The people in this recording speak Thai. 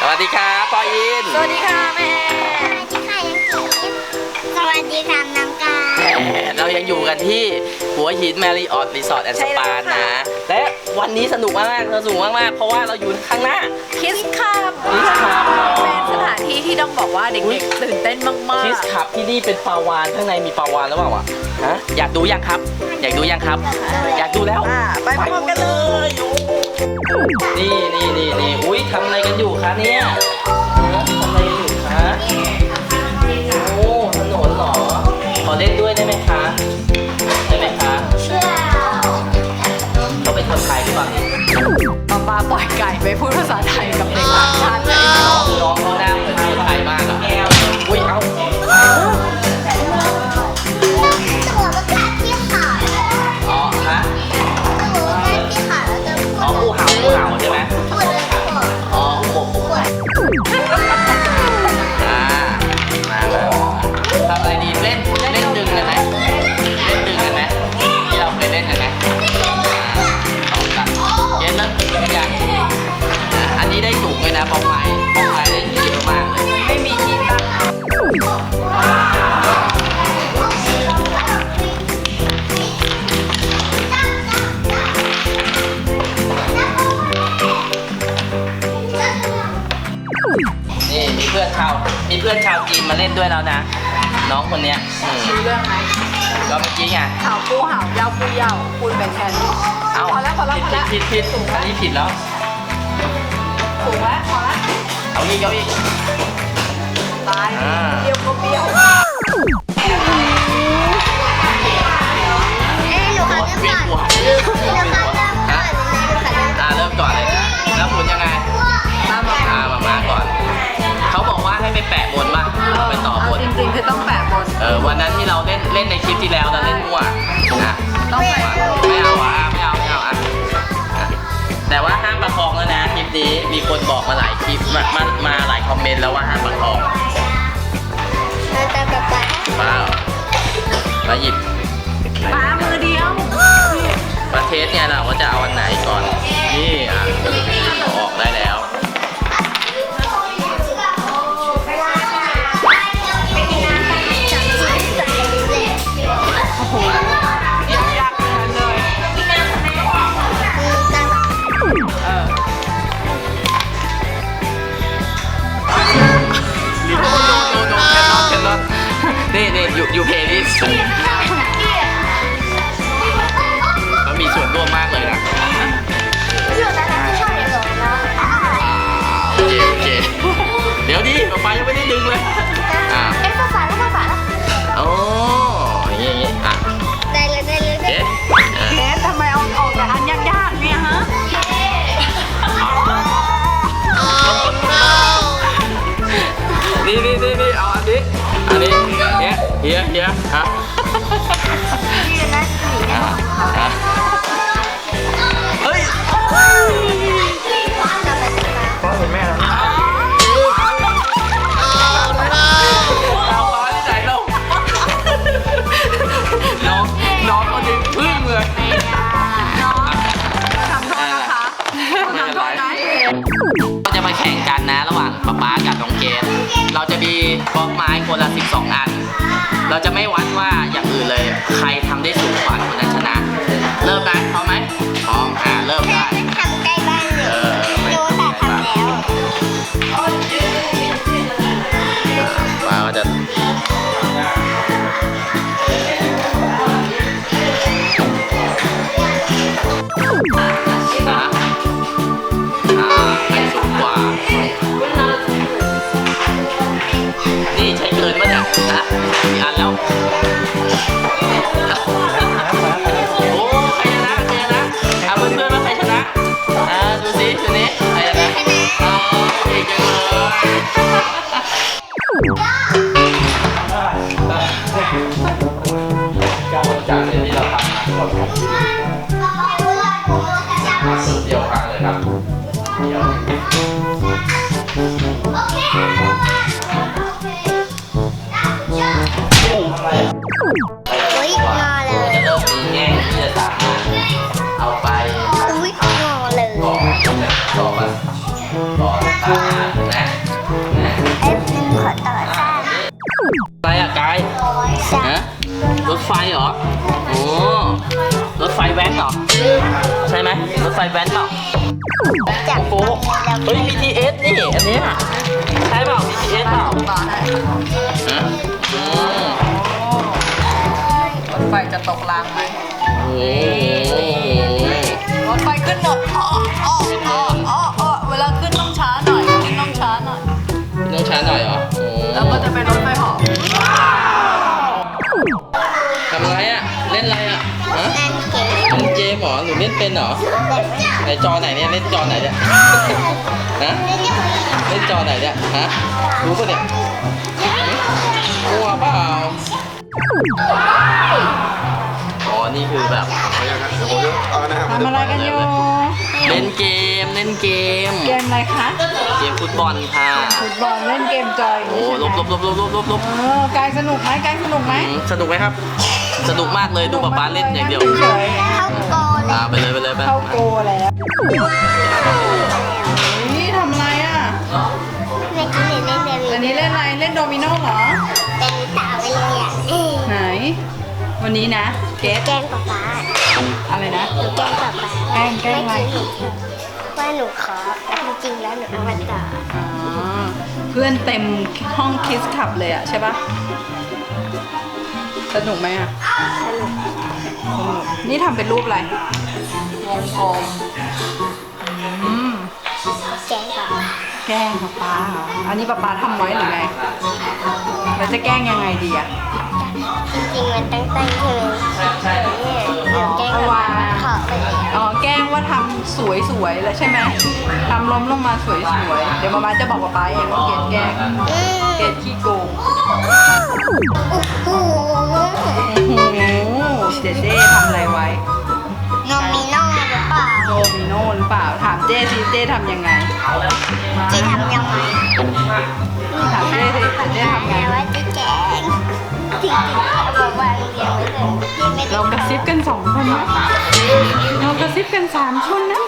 สวัสดีครับปออิน สวัสดีค่ะแม่ สวัสดีค่ะน้องกาแหมเรายังอยู่กันที่หัวหินแมรี่ออทรีสอร์ทแอนด์สปานะ และวันนี้สนุกมากๆสนุกมากๆ เพราะว่าเราอยู่ข้างหน้า คิสคับ Kiss Cup เป็นสถานที่ที่ต้องบอกว่าเด็กๆตื่นเต้นมากคิสคับที่นี่เป็นปลาวานข้างในมีปลาวานหรือเปล่าอะฮะอยากดูยังครับ อยากดูยังครับ อยากดูแล้วๆอ่าไปพร้อมกันเลย นี่นี่นี่นี่อุ้ยทำอะไรกันอยู่คะเนี่ยฮะทำอะไรกันอยู่คะโอ้ถนนเหรอ ขอเล่นด้วยได้ไหมคะ ได้ไหมคะเชื่อเขาเป็นคนไทยหรือเปล่าเนี่ยป้าป้าปล่อยไก่ไปพูด ได้สูงเลยนะปองไม้ปองไม้ได้เยอะมากเลยไม่มีที่ตั้งนี่มีเพื่อนชาวมีเพื่อนชาวจีนมาเล่นด้วยแล้วนะ น้องคนเนี้ยอืมรู้เรื่องไหมก็เมื่อกี้ไง เห่าปูเห่าเยาปูเยาพูดเป็นแทน เอ้าพอแล้วพอแล้วพอแล้ว ผิดผิดผิดอันนี้ผิดแล้ว ถูกแล้วพอแล้วเอาอีกเอาอีกตายอ่าเบี้ยวก็เบี้ยวเอ้ยหนูขอเริ่มก่อนหนูขอเริ่มก่อนหนูขอเริ่มก่อนอ่าเริ่มก่อนเลยนะแล้วหมุนยังไงตามมาอ่ามามาก่อน เขาบอกว่าให้ไปแปะบนป่ะไปต่อบน จริงๆคือต้องแปะบน เออวันนั้นที่เราเล่นเล่นในคลิปที่แล้วเราเล่นมั่วนะต้องแปะไม่เอาอะ คนบอกมาหลายคลิปมามามาหลายคอมเมนต์แล้วว่าห้ามประคองเราจะแบบว่าเปล่ามาหยิบ นี้ย เราจะไม่วัดว่าอย่างอื่นเลย ใครทำได้ นะกี่อันแล้ว โอ้ใครชนะใครชนะเอาเพื่อนๆว่าใครชนะ อ่าดูสิดูนี้ใครชนะอ๋อเก่งจังเลยการจากที่เราทำมาก่อนเดียวกันเลยครับเดียว อุ้ยงอเลย จะเริ่มมีแง่ที่จะสามารถเอาไปอุ้ยงอเลย ก่อก่อมาต่อตานะนะเอฟหนึ่งขอต่อสร้าอะไรอะกายร้าฮะรถไฟเหรอโอ้รถไฟแว้นเหรอ ใช่ไหมรถไฟแว้นเปล่าจากโอ้เฮ้ย BTS นี่ อันเนี้ยใช่เปล่า BTS เปล่าฮะอืม ไฟจะตกรางไหมโอ้รถไฟขึ้นหนดอ้ออ้ออ้ออ้ออ้อเวลาขึ้นต้องช้าหน่อยขึ้นต้องช้าหน่อย ต้องช้าหน่อยเหรอโอ้แล้วก็จะเป็นรถไฟเหอทำอะไรอะเล่นอะไรอะฮะนั่นเก๋เล่นเกมเหรอหรือเล่นเป็นเหรอแบบไหนจอไหนเนี่ยเล่นจอไหนเนี่ยฮะเล่นจอไหนเนี่ยฮะรู้ปะเนี่ยกลัวเปล่าอ๋อ นี่คือแบบทำอะไรกันอยู่เล่นเกมเล่นเกม เกมอะไรคะเกมฟุตบอลค่ะฟุตบอลเล่นเกมจอยโอ้ลบลบลบลบลบลบลบเออกายสนุกไหมกายสนุกไหมอืมสนุกไหมครับ สนุกมากเลยดูป๊าป๊าเล่นอย่างเดียวเฉยเข้าโกเลอ่ายไปเลยไปเลยไปเข้าโกแล้วนี่ทำอะไรอะเมื่อกี้เห็นเล่นเดวิอันนี้เล่นอะไรเล่นโดมิโนเหรอเป็นตาไปเลยอะเอ้ยไหนวันนี้นะ เกสแกล้งป๊าป๊าอะไรนะหนูแกล้งป๊าป๊าแกล้งแกล้งอะไร เมื่อกี้เห็นว่าหนูขอแต่จริงๆแล้วหนูเอามาต่ออ๋อ เพื่อนเต็มห้องคิสขับเลยอะใช่ปะสนุกไหมอะสนุกสนุก นี่ทำเป็นรูปอะไร วงกลมอืม แกล้งป๊าป๊าแกล้งป๊าป๊าเหรออันนี้ป๊าป๊าทำไว้หรือไงแล้วจะแกล้งยังไงดีอะ จริงๆมันตั้งใจใช่ไหมใช่เนี่ยหนูแกล้งป๊าป๊าขอไปเลยอ๋อแกล้งว่าทำสวยๆแล้วใช่ไหมทำล้มลงมาสวยๆ เดี๋ยวมามาจะบอกป๊าป๊าเองว่าเกดแกล้งอืมเกดขี้โกงโอ้โหโอ้โหเจเจ้ทำอะไรไว้โนมิโน่หรือเปล่าโดมิโนหรือเปล่า ถามเจ้สิเจ้ทำยังไง จะทำยังไงถามเจ้สิเจ้ทำไง แต่ว่าจะแกล้ง จริงๆเอามาวางเรียนไว้เลยที่ไม่ได้เรากระซิบกันสองคนนะเรากระซิบกันสามคนนะ